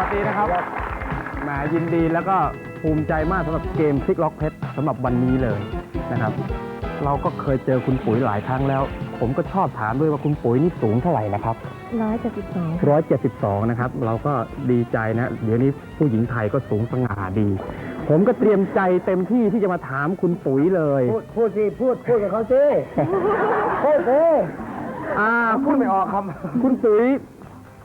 วัสดีนะครับแหมยินดีแล้วก็ภูมิใจมากสำหรับเกมพลิกล็อกเพชรสำหรับวันนี้เลยนะครับ เราก็เคยเจอคุณปุ๋ยหลายครั้งแล้ว ผมก็ชอบถามด้วยว่าคุณปุ๋ยนี่สูงเท่าไหร่นะครับ ร้อยเจ็ดสิบสอง172 นะครับ เราก็ดีใจนะ เดี๋ยวนี้ผู้หญิงไทยก็สูงสง่าดี ผมก็เตรียมใจเต็มที่ที่จะมาถามคุณปุ๋ยเลยพูดพูดสิพูดพูดกับเขาสิพูดสิอ่าพูดไม่ออกคคุณปุ๋ย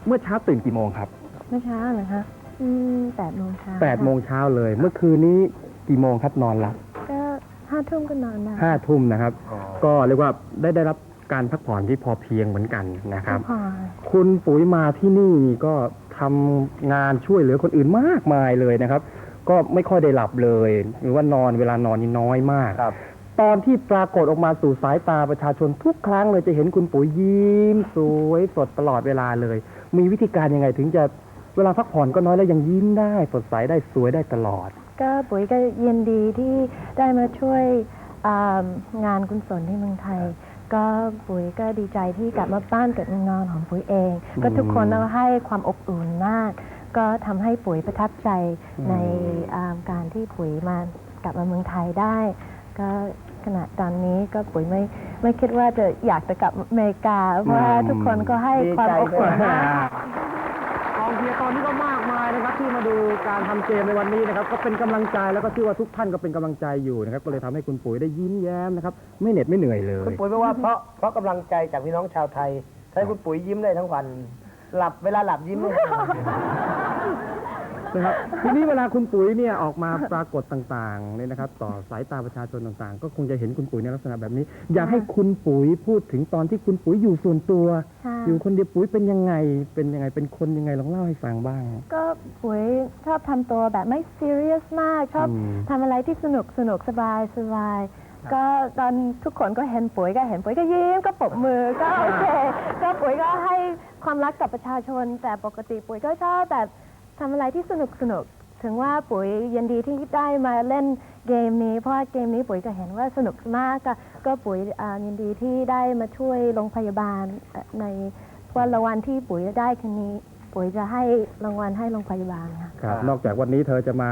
เมื่อเช้าตื่นกี่โมงครับ เมื่อเช้าเหรอคะอืมแปดโมงเช้า8โมงเช้าเลย เมื่อคืนนี้กี่โมงครับนอนหลับก็ห้าทุ่มก็นอนได้ห้าทุ่มนะครับ ก็เรียกว่าได้ได้รับการพักผ่อนที่พอเพียงเหมือนกันนะครับ พอคุณปุ๋ยมาที่นี่นี่ก็ทำงานช่วยเหลือคนอื่นมากมายเลยนะครับ ก็ไม่ค่อยได้หลับเลย หรือว่านอนเวลานอนนี่น้อยมาก ครับ ตอนที่ปรากฏออกมาสู่สายตาประชาชนทุกครั้งเลยจะเห็นคุณปุ๋ยยิ้ม สวยสดตลอดเวลาเลย มีวิธีการยังไงถึงจะ เวลาพักผ่อนก็น้อยแล้วยังยิ้มได้สดใสได้สวยได้ตลอด ก็ปุ๋ยก็ยินดีที่ได้มาช่วยอ่างานกุศลที่เมืองไทย ก็ปุ๋ยก็ดีใจที่กลับมาบ้านเกิดเมืองนอนของปุ๋ยเอง ก็ทุกคนเอาให้ความอบอุ่นมาก ก็ทำให้ปุ๋ยประทับใจอืมในอ่าการที่ปุ๋ยมากลับมาเมืองไทยได้ ก็ขณะตอนนี้ก็ปุ๋ยไม่ไม่คิดว่าจะอยากจะกลับอเมริกา เพราะว่าทุกคนก็ให้ความอบอุ่นมากกองเชียร์ ตอนนี้ก็มากมายนะครับที่มาดูการทำเกมในวันนี้นะครับก็เป็นกำลังใจแล้วก็เชื่อว่าทุกท่านก็เป็นกำลังใจอยู่นะครับก็เลยทำให้คุณปุ๋ยได้ยิ้มแย้มนะครับไม่เหน็ดไม่เหนื่อยเลยคุณปุ๋ยไม่ว่าเพราะเพราะกำลังใจจากพี่น้องชาวไทยทำให้คุณปุ๋ยยิ้มได้ทั้งวัน หลับเวลาหลับยิ้มเลย นนะครับ ทีนี้เวลาคุณปุ๋ยเนี่ยออกมาปรากฏต่างๆเนี่ยนะครับ ต่อสายตาประชาชนต่างๆ ก็คงจะเห็นคุณปุ๋ยในลักษณะแบบนี้ อยากให้คุณปุ๋ยพูดถึงตอนที่คุณปุ๋ยอยู่ส่วนตัว ค่ะ อยู่คนเดียวปุ๋ยเป็นยังไง เป็นยังไงเป็นคนยังไงลองเล่าให้ฟังบ้าง ก็ปุ๋ยชอบทำตัวแบบไม่ซีเรียสมาก ชอบอืม ทำอะไรที่สนุกสนุกสบายสบายก็ตอนทุกคนก็เห็นปุ๋ยก็เห็นปุ๋ยก็ยิ้มก็ปรบมือก็โอเคก็ปุ๋ยก็ให้ความรักกับประชาชน แต่ปกติปุ๋ยก็ชอบแบบ ทำอะไรที่สนุกสนุกถึงว่าปุ๋ยยินดีที่ได้มาเล่นเกมนี้ เพราะว่าเกมนี้ปุ๋ยก็เห็นว่าสนุกมากก็ก็ปุ๋ยอ่ายินดีที่ได้มาช่วยโรงพยาบาลเอ่อในวันรางวัลที่ปุ๋ยได้คันนี้ปุ๋ยจะให้รางวัลให้โรงพยาบาลค่ะครับนอกจากวันนี้เธอจะมา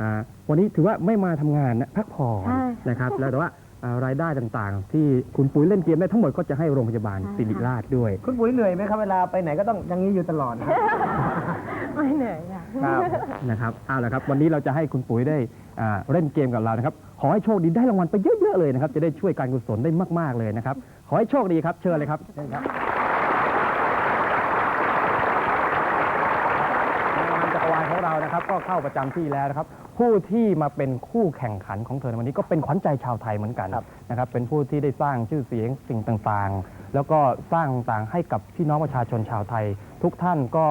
อ่าวันนี้ถือว่าไม่มาทำงานนะพักผ่อนใช่นะครับแล้วแต่ว่า อ่ารายได้ต่างๆ ที่คุณปุ๋ยเล่นเกมได้ทั้งหมดก็จะให้โรงพยาบาลใช่ศิริราชด้วย คุณปุ๋ยเหนื่อยไหมครับเวลาไปไหนก็ต้องอย่างนี้อยู่ตลอดนะครับ ไม่เหนื่อยค่ะ ครับนะครับเอาละครับ วันนี้เราจะให้คุณปุ๋ยได้อ่าเล่นเกมกับเรานะครับ ขอให้โชคดีได้รางวัลไปเยอะๆเลยนะครับ จะได้ช่วยการกุศลได้มากๆเลยนะครับ ขอให้โชคดีครับ เชิญเลยครับเชิญครับนางงามจักรวาลของเรานะครับ ก็เข้าประจำที่แล้วนะครับ ผู้ที่มาเป็นคู่แข่งขันของเธอในวันนี้ก็เป็นขวัญใจชาวไทยเหมือนกันครับนะครับ เป็นผู้ที่ได้สร้างชื่อเสียงสิ่งต่างๆ แล้วก็สร้างต่างๆให้กับพี่น้องประชาชนชาวไทย ทุกท่านก็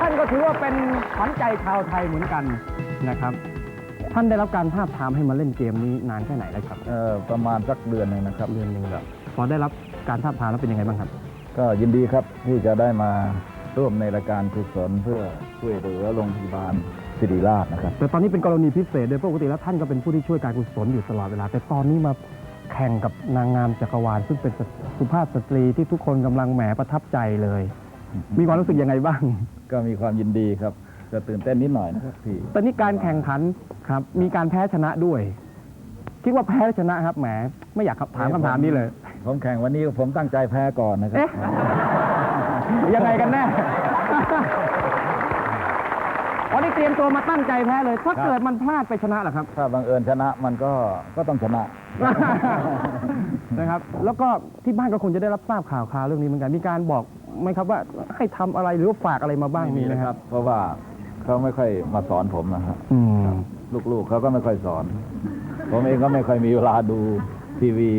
ท่านก็ถือว่าเป็นขวัญใจชาวไทยเหมือนกันนะครับ ท่านได้รับการทาบทามให้มาเล่นเกมนี้นานแค่ไหนแล้วครับเอ่อประมาณสักเดือนหนึ่งนะครับ เดือนหนึ่งแล้วพอได้รับการทาบทามแล้วเป็นยังไงบ้างครับ ก็ยินดีครับที่จะได้มาร่วมในรายการกุศลเพื่อช่วยเหลือโรงพยาบาล ศิริราชนะครับ แต่ตอนนี้เป็นกรณีพิเศษโดยปกติแล้วท่านก็เป็นผู้ที่ช่วยการกุศลอยู่ตลอดเวลา แต่ตอนนี้มาแข่งกับนางงามจักรวาล ซึ่งเป็นสุภาพสตรีที่ทุกคนกำลังแหมประทับใจเลย มีความรู้สึกยังไงบ้าง ก็มีความยินดีครับจะตื่นเต้นนิดหน่อยนะครับที่ตอนนี้การแข่งขันครับ มีการแพ้ชนะด้วย คิดว่าแพ้หรือชนะครับแหมไม่อยากถามคำถามนี้เลย ผมแข่งวันนี้ผมตั้งใจแพ้ก่อนนะครับเอ๊ะยังไงกันแน่ วันนี้เตรียมตัวมาตั้งใจแพ้เลย ถ้าครับเกิดมันพลาดไปชนะเหรอครับ ถ้าบังเอิญชนะมันก็ก็ต้องชนะ นะครับ แล้วก็ที่บ้านก็คงจะได้รับทราบข่าวคราวเรื่องนี้เหมือนกัน มีการบอกไหมครับว่าให้ทำอะไรหรือว่าฝากอะไรมาบ้างไม่มีไหนะคครัรับบเพราะว่าเขาไม่ค่อยมาสอนผมนะครับอืม ลูกๆเขาก็ไม่ค่อยสอน ผมเองก็ไม่ค่อยมีเวลาดูทีวี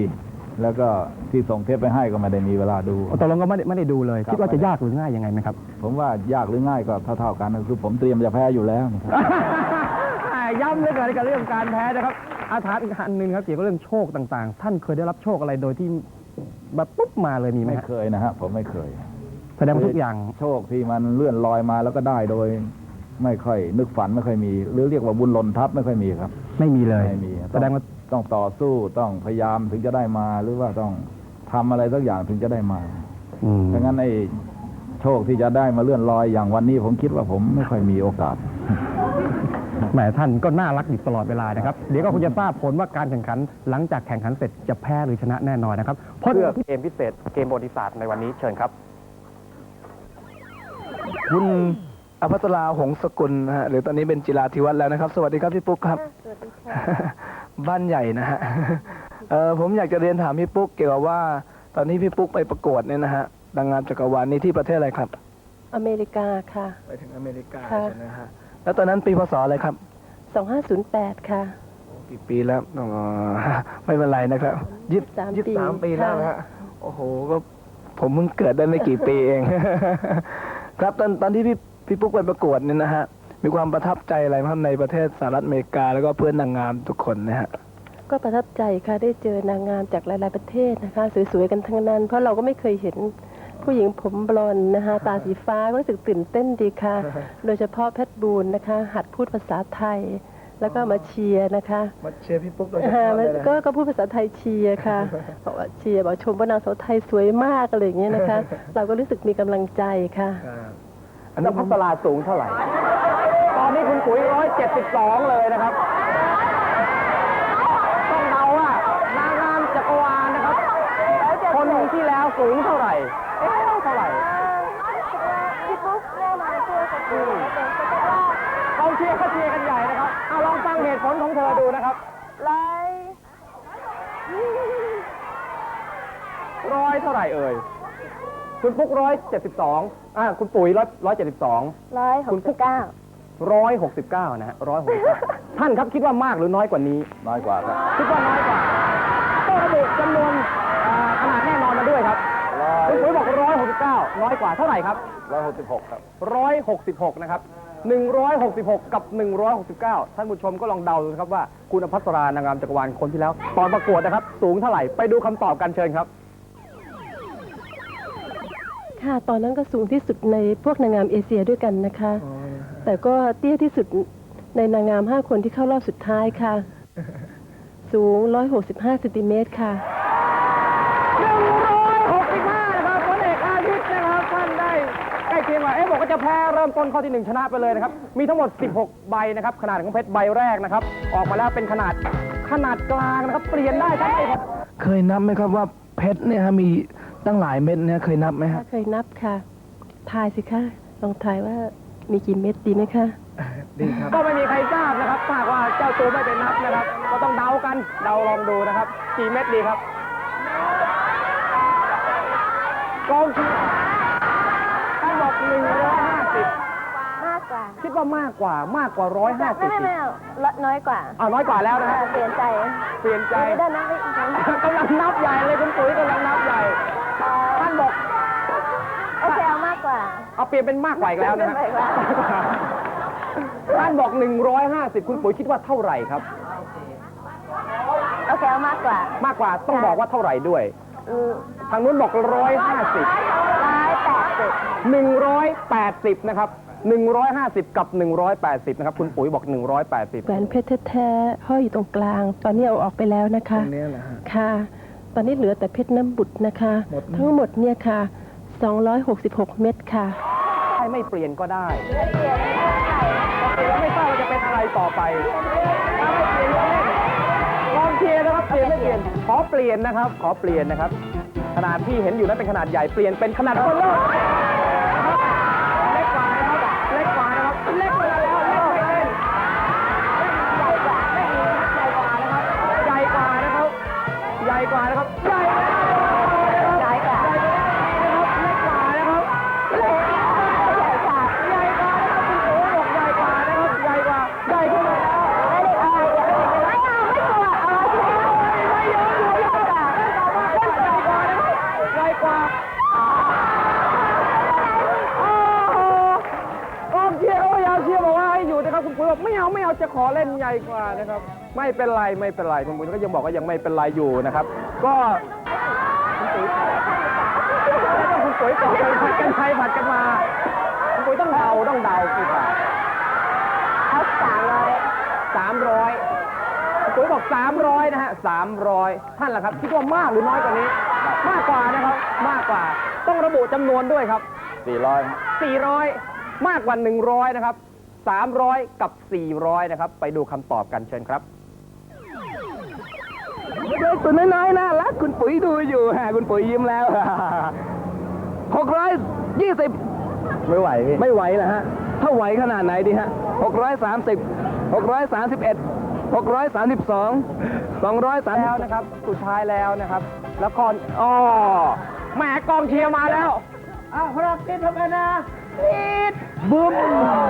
แล้วก็ที่ส่งเทปไปให้ก็ไม่ได้มีเวลาดู ตกลงก็ไม่ได้ไม่ได้ดูเลย ครับ คิดว่าจะยากหรือง่ายยังไงไหมครับ ผมว่ายากหรือง่ายก็เท่าๆกันคือผมเตรียมจะแพ้อยู่แล้วนะครับ ย้ำเหลยเกินกับเรื่องการแพ้นะครับ อาถามอีกอันหนึ่งครับเกี่ยวกับเรื่องโชคต่างๆ ท่านเคยได้รับโชคอะไรโดยที่แบบปุ๊บมาเลยมีไหมไม่ฮะเคยนะฮะผมไม่เคย แสดงว่าทุกอย่าง โชคที่มันเลื่อนลอยมาแล้วก็ได้โดย ไม่ค่อยนึกฝันไม่ค่อยมี หรือเรียกว่าบุญหล่นทับไม่ค่อยมีครับ ไม่มีเลย ไม่มีแสดงว่า ต้องต่อสู้ต้องพยายามถึงจะได้มา หรือว่าต้องทำอะไรสักอย่างถึงจะได้มาอืมเพราะงั้นไอ้โชคที่จะได้มาเลื่อนลอยอย่างวันนี้ผมคิดว่าผมไม่ค่อยมีโอกาสแหมท่านก็น่ารักอยู่ตลอดเวลานะครับ เดี๋ยวก็คงจะทราบผลว่าการแข่งขันหลังจากแข่งขันเสร็จจะแพ้หรือชนะแน่นอนนะครับเพราะเพื่อเกมพิเศษเกมประวัติศาสตร์ในวันนี้เชิญครับ คุณอภัสราหงสกุลนะฮะหรือตอนนี้เป็นจิราธิวัฒน์แล้วนะครับ สวัสดีครับพี่ปุ๊กครับสวัสดีค่ะ บ้านใหญ่นะฮะ เออผมอยากจะเรียนถามพี่ปุ๊กเกี่ยวกับว่า ตอนนี้พี่ปุ๊กไปประกวดเนี่ยนะฮะนางงามจักรวาลนี้ที่ประเทศอะไรครับ อเมริกาค่ะ ไปถึงอเมริกาค่ะ ใช่ไหมฮะแล้วตอนนั้นปีพศอะไรครับ2508 ค่ะ กี่ปีแล้วอ๋อไม่เป็นไรนะครับยี่23ยี่สิบสามปีปีแล้วค่ะนะฮะโอ้โหก็ผมเพิ่งเกิดได้ไม่กี่ปีเอง ครับตอนตอนที่พี่พี่ปุ๊กไปประกวดเนี่ยนะฮะ มีความประทับใจอะไรบ้างในประเทศสหรัฐอเมริกา แล้วก็เพื่อนนางงามทุกคนนะฮะก็ประทับใจค่ะได้เจอนางงามจากหลาย ๆ ประเทศนะคะ สวย ๆ กันทั้งนั้น เพราะเราก็ไม่เคยเห็นผู้หญิงผมบลอนด์นะคะตาสีฟ้าก็รู้สึกตื่นเต้นดีค่ะ โดยเฉพาะเพชรบูรณ์นะคะ หัดพูดภาษาไทย แล้วก็มาเชียร์นะคะมาเชียร์พี่ปุ๊กโดยเฉอ่าพาะมัเลนยนะ ก็ก็พูดภาษาไทยเชียร์ค่ะบอกว่าเชียร์บอกชมว่านางสาวไทยสวยมากอะไรอย่างเงี้ยนะคะ เราก็รู้สึกมีกำลังใจค่ะ ครับ อัอันนนี้นี้ผพัมสลาสูงเท่าไหร่ ตอนนี้คุณปุ๋ยร้อยเจ็ดสิบสองเลยนะครับ ต้องเดาว่านางงามจักรวาลนะครับ คนที่แล้วสูงเท่าไหร่ เอ๊ะเท่าไหร่ พี่ปุ๊กเล่มาช่วยกันดูกองเชียร์ก็เชียร์กันใหญ่นะครับเอาลองฟังเหตุผลของเธอดูนะครับไล่ร้อยเท่าไหร่เอ่ย คุณปุ๊กร้อยเจ็ดสิบสองอ่าคุณปุ๋ยร้อยร้อยเจ็ดสิบสองร้อยหกสิบเก้าร้อยหกสิบเก้านะฮะร้อยหกสิบเก้าท่านครับคิดว่ามากหรือน้อยกว่านี้ น้อยกว่าครับ คิดว่าน้อยกว่าต้องระบุจำนวนอ่าขนาดแน่นอนมาด้วยครับคุณปุ๋ยบอกร้อยหกสิบเก้าน้อยกว่าเท่าไหร่ครับร้อยหกสิบหกครับร้อยหกสิบหกนะครับหนึ่งร้อยหกสิบหกกับหนึ่งร้อยหกสิบเก้าท่านผู้ชมก็ลองเดาดูนะครับว่า คุณอภัสรานางงามจักรวาลคนที่แล้ว ตอนประกวดนะครับ สูงเท่าไหร่ไปดูคำตอบกันเชิญครับ ค่ะ ตอนนั้นก็สูงที่สุดในพวกนางงามเอเชียด้วยกันนะคะแต่ก็เตี้ยที่สุดในนางงาม 5 คนที่เข้ารอบสุดท้ายค่ะ สูง 165เซนติเมตรค่ะ 165นะครับพลเอกอาทิตย์นะครับท่านได้ใกล้เคียงกว่าเอ๊ะบอกว่าจะแพ้เริ่มต้นข้อที่1ชนะไปเลยนะครับ มีทั้งหมด 16 ใบนะครับ ขนาดของเพชรใบแรกนะครับ ออกมาแล้วเป็นขนาดขนาดกลางนะครับ เปลี่ยนได้ครับไอ้ครับเคยนับไหมครับว่าเพชรเนี่ยฮะมี ตั้งหลายเม็ดเนี่ยเคยนับไหมฮะ ถ้าเคยนับค่ะ ทายสิคะลองทายว่ามีกี่เม็ดดีไหมคะ ดีครับ ก็ไม่มีใครทราบนะครับถ้าหากว่าเจ้าตัวไม่ไปนับนะครับ ก็ต้องเดากัน เดาลองดูนะครับกี่เม็ดดีครับกองเชียร์ท่านบอกหนึ่งร้อยห้าสิบมากกว่าคิดว่ามากกว่ามากกว่าร้อยห้าสิไม่บไม่ไม่เอาลดน้อยกว่าอ้าวน้อยกว่าแล้วนะฮะเปลี่ยนใจเปลี่ยนใจ ไม่ได้นะไม่อีกนะ กำลังนับใหญ่เลยคุณปุ๋ยกำลังนับใหญ่ เอาเปลี่ยนเป็นมากกว่าอีกแล้วนะฮะมากกว่าท่านบอก 150 คุณปุ๋ยคิดว่าเท่าไหร่ครับ โอเคเอามากกว่ามากกว่าต้องบอกว่าเท่าไหร่ด้วย อืมทางนู้นบอก 150 ร้อยแปดสิบ180 นะครับ 150 กับ 180 นะครับ คุณปุ๋ยบอก 180 แหวนเพชรแท้ๆห้อยอยู่ตรงกลาง ตอนนี้เอาออกไปแล้วนะคะ ตรงเนี้ยเหรอฮะ ค่ะ ตอนนี้เหลือแต่เพชรน้ำบุตรนะคะหมดไหมทั้งหมดเนี่ยค่ะ 266 เม็ดค่ะได้ไม่เปลี่ยนก็ได้เปลี่ยนแล้ไม่ทราบว่าจะเป็นอะไรต่อไปไม่เปลี่ยนก็เล่นลองเชียร์นะครับเปลี่ยนไม่เปลี่ยน ขอเปลี่ยนนะครับ ขอเปลี่ยนนะครับ ขนาดที่เห็นอยู่นั้นเป็นขนาดใหญ่ เปลี่ยนเป็นขนาดคนลเลอ ไม่เป็นไรไม่เป็นไรคุณปุ๋ยก็ยังบอกว่ายังไม่เป็นไรอยู่นะครับ ก็คุณปุ๋ยต้องคุณปุ๋ยต่อกันผัดกันไปผัดกันมาคุณปุ๋ยต้องเดาต้องเดากี่บาทเอาสามร้อยสามร้อยคุณปุ๋ยบอกสามร้อยนะฮะสามร้อยท่านล่ะครับคิดว่ามากหรือน้อยกว่านี้ มากกว่านะครับมากกว่าต้องระบุจำนวนด้วยครับสี่ร้อย400มากกว่า100นะครับ300 กับ 400 นะครับ ไปดูคำตอบกันเชิญครับเด็ก ตัวน้อยๆน่ารักคุณปุ๋ยดูอยู่ฮะคุณปุ๋ยยิ้มแล้วหกร้อยยี่สิบไม่ไหวพี่ไม่ไหวนะฮะ ถ้าไหวขนาดไหนดีฮะหกร้อยสามสิบหกร้อยสามสิบเอ็ดหกร้อยสามสิบสองสองร้อยสามแล้วนะครับ สุดท้ายแล้วนะครับละครอ๋อแหมกองเชียร์มาแล้วอ้าวเราติดทำไมนะบึ้มโอ้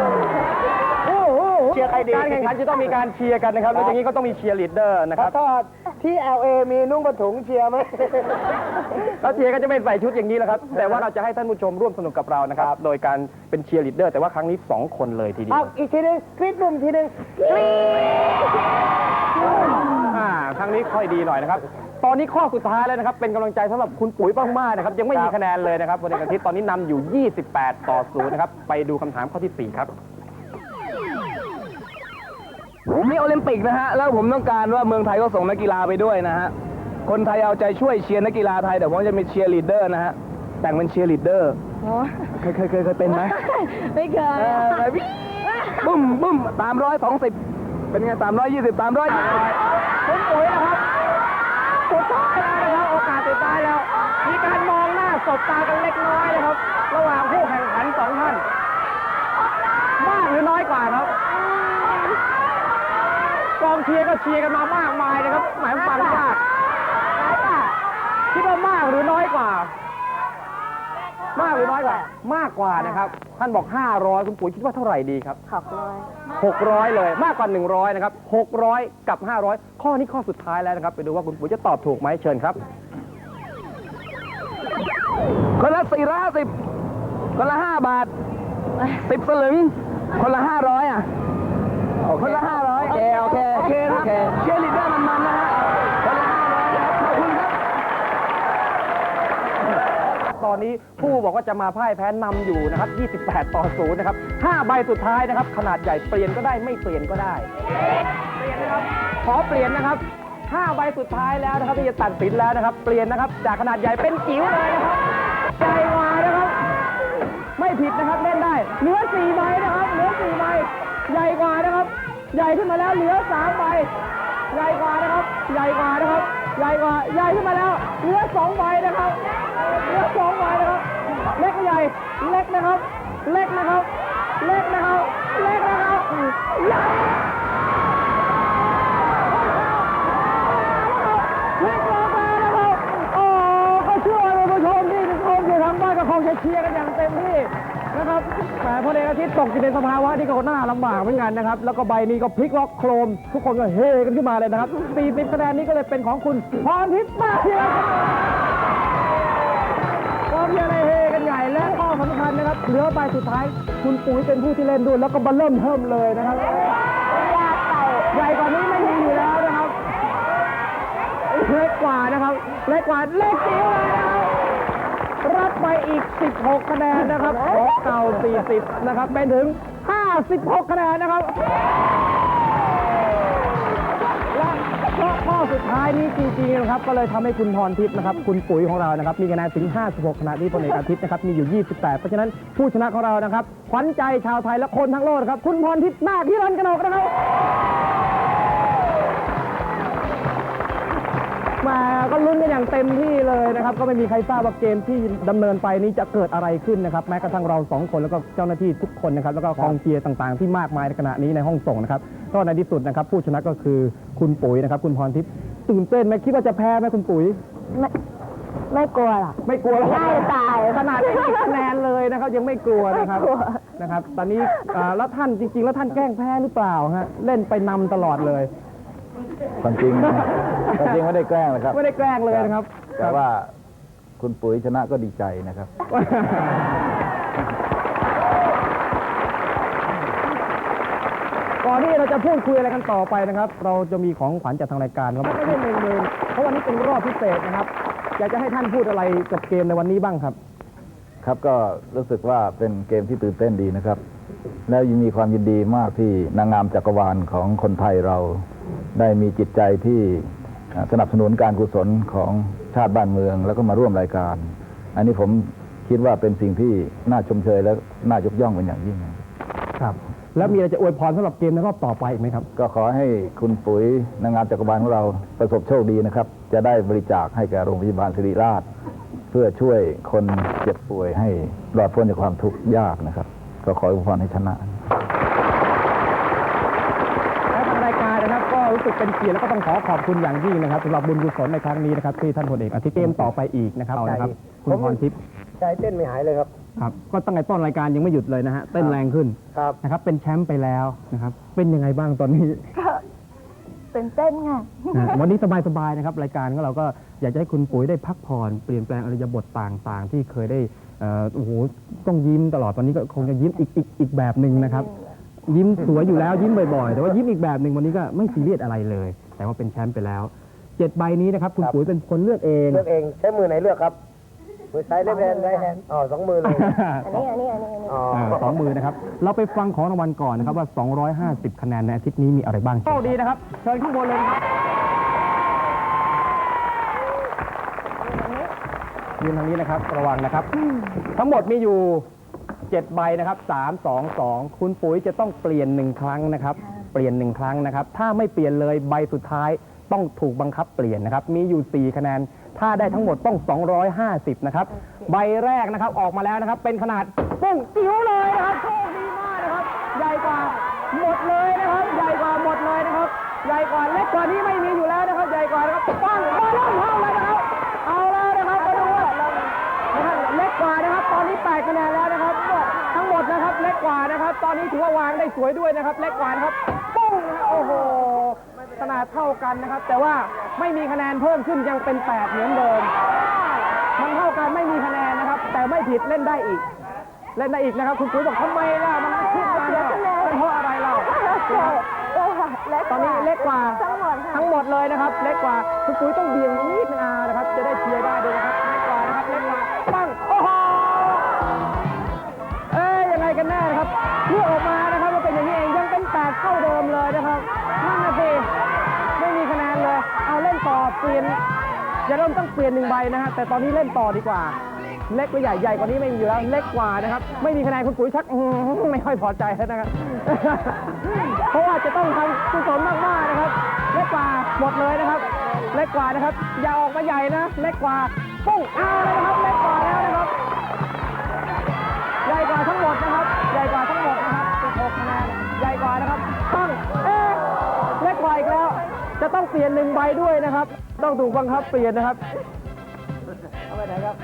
โหเชียร์ใครดี การแข่งขันจะต้องมีการเชียร์กันนะครับแล้วอย่างนี้ก็ต้องมีเชียร์ลีดเดอร์นะครับทอดที่ LA มีนุ่งผ้าถุงเชียร์ไหมแล้วเชียร์ก็จะเป็นใส่ชุดอย่างนี้แหละครับ แต่ว่าเราจะให้ท่านผู้ชมร่วมสนุกกับเรานะครับ โดยการเป็นเชียร์ลีดเดอร์แต่ว่าครั้งนี้ 2 คนเลยทีเดียวเอาอีกทีหนึงคลิปนุ่มทีหนึงอ่าครั้งนี้ค่อยดีหน่อยนะครับ ตอนนี้ข้อสุดท้ายแล้วนะครับ เป็นกำลังใจสำหรับคุณปุ๋ยมากๆนะครับ ยังไม่มีคะแนนเลยนะครับวันเอกอาทิตย์ตอนนี้นำอยู่ 28 ต่อ 0 นะครับ ไปดูคำถามข้อที่4ครับ นี่โอลิมปิกนะฮะ แล้วผมต้องการว่าเมืองไทยก็ส่งนักกีฬาไปด้วยนะฮะ คนไทยเอาใจช่วยเชียร์นักกีฬาไทยแต่ผมจะเป็นเชียร์ลีดเดอร์นะฮะ แต่งเป็นเชียร์ลีดเดอร์เคยเคยเคยเคยเป็นไหมไม่เคยเออบึ้มบึ้มสามร้อยสองสิบเป็นไงสามร้อยยี่สิบสามร้อยคุณปุ๋ยนะครับสุดท้ายแล้วนะครับโอกาสสุดท้ายแล้ว มีการมองหน้าสบตากันเล็กน้อยนะครับ ระหว่างผู้แข่งขันสองท่านมากหรือน้อยกว่าครับก องเชียร์ก็เชียร์กันมามากมายนะครับหมายฟังยากคิดว่ามากหรือน้อยกว่า มากหรือน้อยกว่า มากกว่านะครับ ท่านบอก 500 คุณปุ๋ยคิดว่าเท่าไหร่ดีครับขอบเลย600 เลยมากกว่า 100 นะครับ 600 กับ 500 ข้อนี้ข้อสุดท้ายแล้วนะครับ ไปดูว่าคุณปุ๋ยจะตอบถูกไหมเชิญครับ คนละสี่ร้อยห้าสิบคนละห้าบาทสิบสลึง คนละห้าร้อยอะคนละห้าร้อย โอเคโอเค โอเคนะเชียร์ลีดเดอร์มันๆนะฮะขอบคุณครับ ตอนนี้ผู้บอกว่าจะมาพ่ายแพ้นำอยู่นะครับ 28 ต่อ 0 นะครับ 5 ใบสุดท้ายนะครับ ขนาดใหญ่เปลี่ยนก็ได้ไม่เปลี่ยนก็ได้เปลี่ยนนะครับขอเปลี่ยนนะครับ 5 ใบสุดท้ายแล้วนะครับที่จะตัดสินแล้วนะครับ เปลี่ยนนะครับ จากขนาดใหญ่เป็นจิ๋วเลยนะครับใหญ่กว่านะครับ ไม่ผิดนะครับเล่นได้ เหลือ4ใบนะครับ เหลือ4ใบ ใหญ่กว่านะครับ ใหญ่ขึ้นมาแล้วเหลือสามใบใหญ่กว่านะครับ ใหญ่กว่านะครับ ใหญ่กว่า ใหญ่ขึ้นมาแล้ว เหลือสองใบนะครับ เหลือสองใบนะครับ เล็กใหญ่ เล็กนะครับ เล็กนะครับ เล็กนะครับเล็กนะครับใหญ่เล็กลงมานะครับ โอ้ก็เชื่อว่าท่านผู้ชมที่ชมอยู่ทางบ้านก็คงจะเชียร์กันอย่างเต็มที่นะครับแต่พลเอกอา ทิตย์ตกอยู่ในสภาวะที่ก็น่าลำบากเหมือนกันนะครับ แล้วก็ใบนี้ก็พลิกล็อกโครม ทุกคนก็เฮกันขึ้นมาเลยนะครับ40คะแนนนี้ก็เลยเป็นของคุณพรทิพย์มากที่สุดกองเชียร์เลยเฮกันใหญ่และข้อสำคัญนะครับเหลือใบสุดท้าย คุณปุ๋ยเป็นผู้ที่เล่นด้วยแล้วก็บัลเริ่มเทิมเลยนะครับใหญ่กว่านี้ไม่มีอยู่แล้วนะครับเล็กกว่านะครับเล็กกว่าเล็กจิ๋วเลยนะครับ รับไปอีก 16 คะแนนนะครับ ของเก่า 40 นะครับ เป็นถึง 56 คะแนนนะครับ และเพราะข้อสุดท้ายนี้จริงๆนะครับ ก็เลยทำให้คุณพรทิพย์นะครับ คุณปุ๋ยของเรานะครับ มีคะแนนถึง 56คะแนนที่พลเอกอาทิตย์นะครับ มีอยู่ 28 เพราะฉะนั้นผู้ชนะของเรานะครับ ขวัญใจชาวไทยและคนทั้งโลกนะครับ คุณพรทิพย์นาคที่รันกนกนะครับ มาก็ลุ้นกันอย่างเต็มที่เลยนะครับ ก็ไม่มีใครทราบว่าเกมที่ดำเนินไปนี้จะเกิดอะไรขึ้นนะครับ แม้กระทั่งเราสองคนแล้วก็เจ้าหน้าที่ทุกคนนะครับ แล้วก็กองเชียร์ต่างๆ ที่มากมายในขณะนี้ในห้องส่งนะครับ ก็ในที่สุดนะครับ ผู้ชนะก็คือคุณปุ๋ยนะครับ คุณพรทิพย์ตื่นเต้นไหมคิดว่าจะแพ้ไหมคุณปุ๋ย ไม่ไม่กลัวหรอก ไม่กลัวแล้วง่ายตาย ขนาดไม่มีคะแนนเลยนะครับยังไม่กลัวนะครับไม่กลัว นะครับ ตอนนี้อ่าแล้วท่านจริง ๆ แล้วท่านแกล้งแพ้หรือเปล่าฮะเล่นไปนำตลอดเลย ความจริงความจริงไม่ได้แกล้งนะครับ ไม่ได้แกล้งเลยนะครับ แต่ว่าคุณปุ๋ยชนะก็ดีใจนะครับ ก่อนที่เราจะพูดคุยอะไรกันต่อไปนะครับ เราจะมีของขวัญจากทางรายการครับไม่ใช่หนึ่งหมื่นเพราะวันนี้เป็นรอบพิเศษนะครับ อยากจะให้ท่านพูดอะไรกับเกมในวันนี้บ้างครับ ครับก็รู้สึกว่าเป็นเกมที่ตื่นเต้นดีนะครับ แล้วยังมีความยินดีมากที่นางงามจักรวาลของคนไทยเรา ได้มีจิตใจที่อ่าสนับสนุนการกุศลของชาติบ้านเมือง แล้วก็มาร่วมรายการ อันนี้ผมคิดว่าเป็นสิ่งที่น่าชมเชยและน่ายกย่องเป็นอย่างยิ่งครับ แล้วมีอะไรจะอวยพรสำหรับเกมในรอบต่อไปอีกไหมครับ ก็ขอให้คุณปุ๋ยนางงามจักรบาลของเราประสบโชคดีนะครับ จะได้บริจาคให้แก่โรงพยาบาลศิริราช เพื่อช่วยคนเจ็บป่วยให้รอดพ้นจากความทุกข์ยากนะครับ ก็ขออวยพรให้ชนะและทางรายการนะครับก็รู้สึก เป็นเกียรติแล้วก็ต้องขอขอบคุณอย่างยิ่งนะครับสำหรับบุญกุศลในครั้งนี้นะครับที่ท่านพลเอกอาทิตย์เกมต่อไปอีกนะครับเอานะครับคุณพรทิพย์ใจเต้นไม่หายเลยครับครับ ก็ตั้งแต่ต้นรายการยังไม่หยุดเลยนะฮะเต้นแรงขึ้นครับนะครับ เป็นแชมป์ไปแล้วนะครับ เป็นยังไงบ้างตอนนี้ก็ตื่นเต้นค่ะนะฮะวันนี้สบายๆนะครับ รายการของเราก็อยากจะให้คุณปุ๋ยได้พักผ่อนเปลี่ยนแปลงอริยบทต่างๆ ที่เคยได้เอ่อโอ้โหต้องยิ้มตลอดตอนนี้ก็คงจะยิ้มอีกอีกอีกแบบหนึ่งนะครับ ยิ้มสวยอยู่แล้วยิ้มบ่อยๆ แต่ว่ายิ้มอีกแบบหนึ่งวันนี้ก็ไม่ซีเรียสอะไรเลย แต่ว่าเป็นแชมป์ไปแล้วเจ็ดใบนี้นะครับคุณครับปุ๋ยเป็นคนเลือกเองเลือกเองใช้มือไหนเลือกครับมือซ้ายเลือกแฮนด์ไรแฮนด์อ๋อสองมือเลยอันนี้อันนี้อันนี้อันนี้อ๋ออ่าสองมือนะครับ เราไปฟังของรางวัลก่อนนะครับว่า 250 คะแนนในอาทิตย์นี้มีอะไรบ้างโชคดีนะครับเชิญข้างบนเลยครับยืนทางนี้นะครับระวังนะครับ ทั้งหมดมีอยู่ 7 ใบนะครับ 3 2 2 คุณปุ๋ยจะต้องเปลี่ยนหนึ่งครั้งนะครับ เปลี่ยนหนึ่งครั้งนะครับ ถ้าไม่เปลี่ยนเลยใบสุดท้ายต้องถูกบังคับเปลี่ยนนะครับ มีอยู่ 4 คะแนน ถ้าได้ทั้งหมดต้อง 250 นะครับ ใบแรกนะครับออกมาแล้วนะครับ เป็นขนาดปุ้งจิ๋วเลยนะครับโชคดีมากนะครับ ใหญ่กว่าหมดเลยนะครับ ใหญ่กว่าหมดเลยนะครับ ใหญ่กว่าเล็กกว่านี้ไม่มีอยู่แล้วนะครับ ใหญ่กว่านะครับปังมาเริ่มเข้าเลยนะครับ เล็กกว่านะครับ ตอนนี้ถือว่าวางได้สวยด้วยนะครับ เล็กกว่านะครับปุ้งนะครับโอ้โหขนาดเท่ากันนะครับ แต่ว่าไม่มีคะแนนเพิ่มขึ้นยังเป็นแปดเหมือนเดิมมันเท่ากันไม่มีคะแนนนะครับ แต่ไม่ผิดเล่นได้อีก เล่นได้อีกนะครับ คุณปุ๋ยบอกทำไมล่ะมันไม่ขึ้นมาเนี่ยเป็นเพราะอะไรเราตอนนี้เล็กกว่าทั้งหมดค่ะทั้งหมดเลยนะครับ เล็กกว่าคุณปุ๋ยต้องเบี่ยงนิดนึงอ่านะครับ จะได้เชียร์ได้ด้วยนะครับเล็กกว่านะครับเล็กกว่า ท่าเดิมเลยนะครับนั่นนะสิไม่มีคะแนนเลย เอาเล่นต่อเปลี่ยนจะเริ่มต้องเปลี่ยนหนึ่งใบนะฮะแต่ตอนนี้เล่นต่อดีกว่า เล็กหรือใหญ่ใหญ่กว่านี้ไม่มีอยู่แล้ว เล็กกว่านะครับ ไม่มีคะแนนคุณปุ๋ยชักไม่ค่อยพอใจนะครับเพราะว่าจะต้องทำกุศลมากๆนะครับ เล็กกว่าหมดเลยนะครับ เล็กกว่านะครับ อย่าออกมาใหญ่นะ เล็กกว่าปุ้งเอาเลยนะครับ เล็กกว่าแล้วนะครับ ใหญ่กว่าทั้งหมดนะครับ ใหญ่กว่าทั้งหมดนะครับ16คะแนน ใหญ่กว่านะครับ จะต้องเปลี่ยนหนึ่งใบด้วยนะครับ ต้องถูกบังคับเปลี่ยนนะครับ เอาไปไหนครับ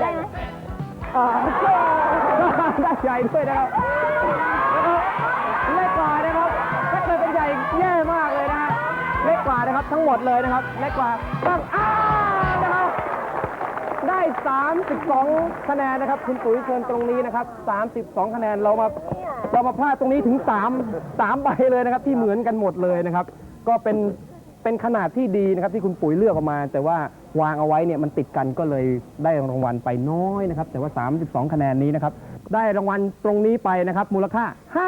ได้ไหมอ่าได้ใหญ่ด้วยนะครับนะครับเล็กกว่านะครับ ถ้าเกิดเป็นใหญ่แย่มากเลยนะฮะเล็กกว่านะครับทั้งหมดเลยนะครับเล็กกว่าตั้งอ้านะครับได้ 32 คะแนนนะครับ คุณปุ๋ยเชิญตรงนี้นะครับ 32 คะแนนเรามาเรามาพลาดตรงนี้ถึง 3 3 ใบเลยนะครับ ที่เหมือนกันหมดเลยนะครับ ก็เป็นเป็นขนาดที่ดีนะครับที่คุณปุ๋ยเลือกออกมา แต่ว่าวางเอาไว้เนี่ยมันติดกันก็เลยได้รางวัลไปน้อยนะครับ แต่ว่า 32 คะแนนนี้นะครับ ได้รางวัลตรงนี้ไปนะครับ มูลค่า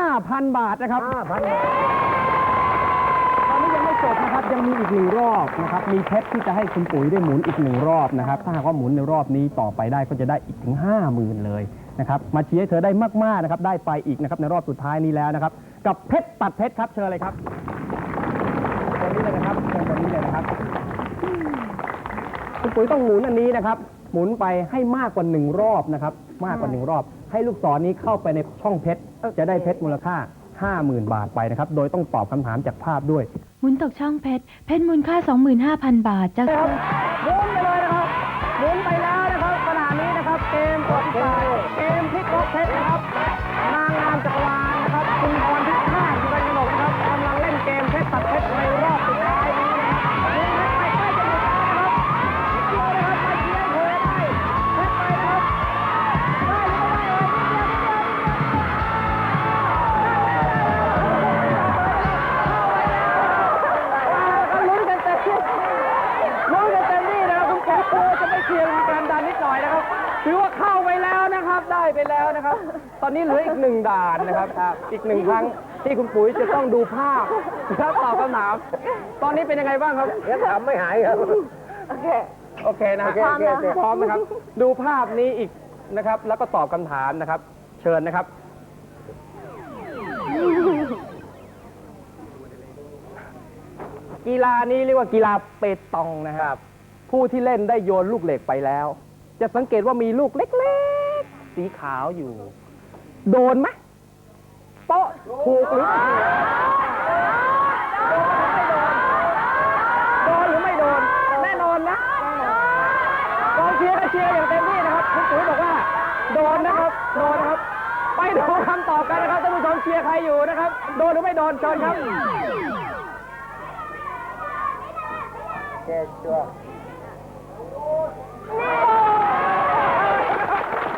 5,000 บาทนะครับ 5,000ตอนนี้ยังไม่จบนะครับ ยังมีอีกหนึ่งรอบนะครับ มีเพชรที่จะให้คุณปุ๋ยได้หมุนอีกหนึ่งรอบนะครับ ถ้าหากว่าหมุนในรอบนี้ต่อไปได้ก็จะได้อีกถึง 5 0,000 เลยนะครับ มาเชียร์ให้เธอได้มากๆนะครับ ได้ไปอีกนะครับในรอบสุดท้ายนี้แล้วนะครับ กับเพชรตัดเพชรครับ เชิญเลยครับตรง นี้เลยนะครับเชิญตรงนี้เลยนะครับ คุณปุ๋ยต้องหมุนอันนี้นะครับ หมุนไปให้มากกว่าหนึ่งรอบนะครับ มากกว่าหนึ่งรอบ ให้ลูกศรนี้เข้าไปในช่องเพชร จะได้เพชรมูลค่า 50,000 บาทไปนะครับ โดยต้องตอบคำถามจากภาพด้วย หมุนตกช่องเพชร เพชรมูลค่า 25,000 บาทจะนะครับหมุนไปเลยนะครับ โอจะไม่เชียร์มีการดันนิดหน่อยนะครับ ถือว่าเข้าไปแล้วนะครับ ได้ไปแล้วนะครับ ตอนนี้เหลืออีกหนึ่งด่านนะครับ อีกหนึ่งครั้งที่คุณปุ๋ยจะต้องดูภาพแล้วตอบคำถาม ตอนนี้เป็นยังไงบ้างครับยังถามไม่หายครับ โอเค โอเคนะฮะโอเคโอเคโอเคพร้อมนะครับ ดูภาพนี้อีกนะครับ แล้วก็ตอบคำถามนะครับ เชิญนะครับ กีฬานี้เรียกว่ากีฬาเปตองนะครับ ผู้ที่เล่นได้โยนลูกเหล็กไปแล้ว จะสังเกตว่ามีลูกเล็กๆ สีขาวอยู่ โดนไหมโต๊ะถูกหรือผิดโดนหรือไม่โดน แน่นอนนะกองเชียร์ก็เชียร์อย่างเต็มที่นะครับคุณปุ๋ยบอกว่า โดนนะครับ โดนนะครับ ไปดูคำตอบกันนะครับท่านผู้ชมเชียร์ใครอยู่นะครับ โดนหรือไม่โดนเชิญครับ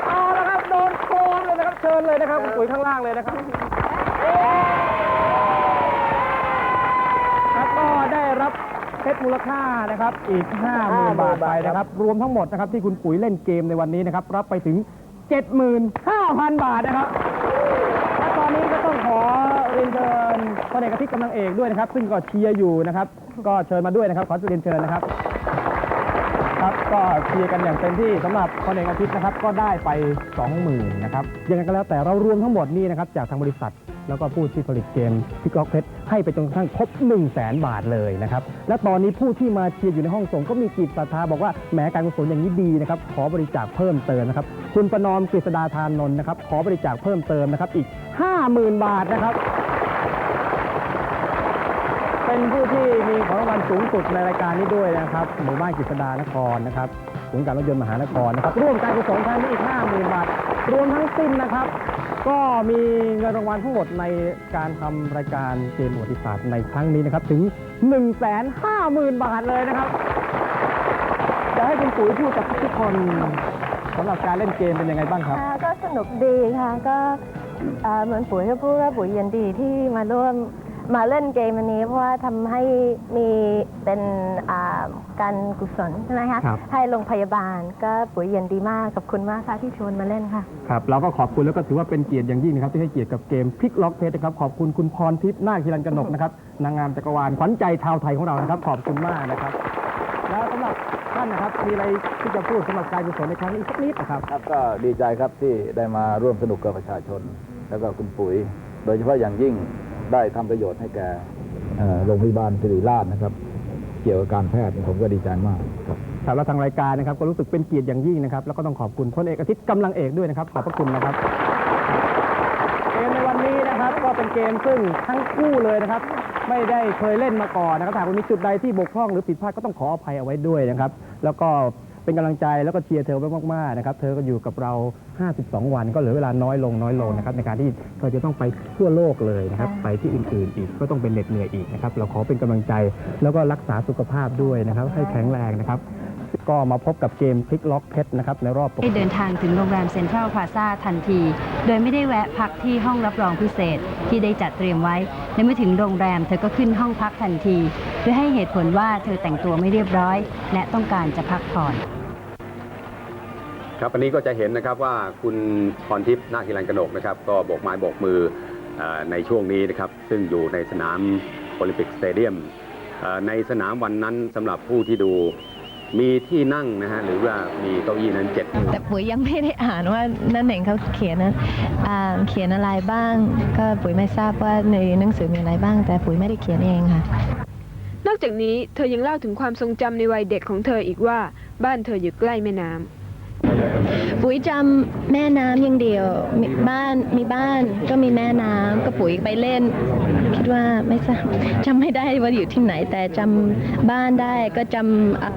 เอาละครับ โดนโคมเลยนะครับ เลยนะครับคุณปุ๋ยข้างล่างเลยนะครับครับก็ได้รับเพชรมูลค่านะครับอีก5 0,000บาทไปนะครับ รวมทั้งหมดนะครับที่คุณปุ๋ยเล่นเกมในวันนี้นะครับ รับไปถึง 75,000 บาทนะครับและตอนนี้ก็ต้องขอเรียนเชิญพลเอกอาทิตย์กำลังเอกด้วยนะครับ ซึ่งก็เชียร์อยู่นะครับ ก็เชิญมาด้วยนะครับขอเรียนเชิญนะครับ ก็เชียร์กันอย่างเต็มที่สำหรับพลเอกอาทิตย์นะครับก็ได้ไป 20,000นะครับยังไงก็แล้วแต่เรารวมทั้งหมดนี่นะครับจากทางบริษัท แล้วก็ผู้ที่ผลิตเกมพิกล็อกเพชรให้ไปจนกระทั่งครบ 1 0 0 0 0แบาทเลยนะครับและตอนนี้ผู้ที่มาเชียร์อยู่ในห้องส่งก็มีจิตศรัทธาบอกว่าแหมการกุศลอย่างนี้ดีนะครับขอบริจาคเพิ่มเติมนะครับคุณประนอมกฤษดาทานนนท์นะครับขอบริจาคเพิ่มเติมนะครับอีก 50,000 บาทนะครับ เป็นผู้ที่มีของรางวัลสูงสุดในรายการนี้ด้วยนะครับ หมู่บ้านกฤษดานครนะครับศูนย์การรถยนต์มหานครนะครับ ร่วมการกุศลครั้งนี้อีก50,000บาท รวมทั้งสิ้นนะครับ ก็มีเงินรางวัลทั้งหมดในการทำรายการเกมประวัติศาสตร์ในครั้งนี้นะครับ ถึง 150,000 บาทเลยนะครับ จะให้คุณปุ๋ยพูดกับทุกคนสำหรับการเล่นเกมเป็นยังไงบ้างครับค่ะก็สนุกดีค่ะ ก็เอ่อเหมือนปุ๋ยก็พูดว่าปุ๋ยยินดีที่มาร่วม มาเล่นเกมอันนี้เพราะว่าทำให้มีเป็นอ่าการกุศลใช่ไหมคะครับ ให้โรงพยาบาลก็ปุ๋ยยินดีมากขอบคุณมากค่ะที่ชวนมาเล่นค่ะ ครับเราก็ขอบคุณแล้วก็ถือว่าเป็นเกียรติอย่างยิ่งนะครับที่ให้เกียรติกับเกมพลิกล็อกเพชรนะครับขอบคุณคุณพรทิพย์นาคฮิรันกนกนะครับนางงามจักรวาลขวัญใจชาวไทยของเรานะครับ ขอบคุณมากนะครับ แล้วสำหรับท่านนะครับมีอะไรที่จะพูดสำหรับการกุศลในครั้งนี้สักนิดนะครับ ครับก็ดีใจครับที่ได้มาร่วมสนุกกับประชาชน แล้วก็คุณปุ๋ย โดยเฉพาะอย่างยิ่ง ได้ทำประโยชน์ให้แก่เอ่อโรงพยาบาลสิริราชนะครับ เกี่ยวกับการแพทย์ผมก็ดีใจมากครับครับแล้วทางรายการนะครับก็รู้สึกเป็นเกียรติอย่างยิ่งนะครับ แล้วก็ต้องขอบคุณพลเอกอาทิตย์กำลังเอกด้วยนะครับ ขอบพระคุณนะครับ เกมในวันนี้นะครับก็เป็นเกมซึ่งทั้งคู่เลยนะครับ ไม่ได้เคยเล่นมาก่อนนะครับถ้าหากว่ามีจุดใดที่บกพร่องหรือผิดพลาดก็ต้องขออภัยเอาไว้ด้วยนะครับ แล้วก็ เป็นกำลังใจแล้วก็เชียร์เธอไว้มากๆนะครับเธอก็อยู่กับเรา 52 วันก็เหลือเวลาน้อยลงน้อยลงนะครับในการที่เธอจะต้องไปทั่วโลกเลยนะครับไปที่อื่นๆอีกก็ต้องเป็นเหน็ดเหนื่อยอีกนะครับเราขอเป็นกำลังใจแล้วก็รักษาสุขภาพด้วยนะครับให้แข็งแรงนะครับก็มาพบกับเกมพลิกล็อกเพชรนะครับในรอบให้เดินทางถึงโรงแรมเซ็นทรัลพลาซ่าทันที โดยไม่ได้แวะพักที่ห้องรับรองพิเศษที่ได้จัดเตรียมไว้ และเมื่อถึงโรงแรมเธอก็ขึ้นห้องพักทันที โดยให้เหตุผลว่าเธอแต่งตัวไม่เรียบร้อย และต้องการจะพักผ่อน ครับอันนี้ก็จะเห็นนะครับว่าคุณพรทิพย์นาคฮิรันกนกนะครับ ก็โบกไม้โบกมือเออในช่วงนี้นะครับ ซึ่งอยู่ในสนามโอลิมปิกสเตเดียมเอ่อในสนามวันนั้นสำหรับผู้ที่ดูมีที่นั่งนะฮะหรือว่ามีเก้าอี้นั้นเจ็ดแต่ปุ๋ยยังไม่ได้อ่านว่านั่นเองเขาเขียนนะอ่าเขียนอะไรบ้าง ก็ปุ๋ยไม่ทราบว่าในหนังสือมีอะไรบ้าง แต่ปุ๋ยไม่ได้เขียนเองค่ะ นอกจากนี้เธอยังเล่าถึงความทรงจำในวัยเด็กของเธออีกว่า บ้านเธออยู่ใกล้แม่น้ำ ปุ๋ยจำแม่น้ำอย่างเดียวมีบ้านมีบ้านก็มีแม่น้ำก็ปุ๋ยไปเล่น คิดว่าไม่ทราบจำไม่ได้ว่าอยู่ที่ไหนแต่จำบ้านได้ก็จำอ่า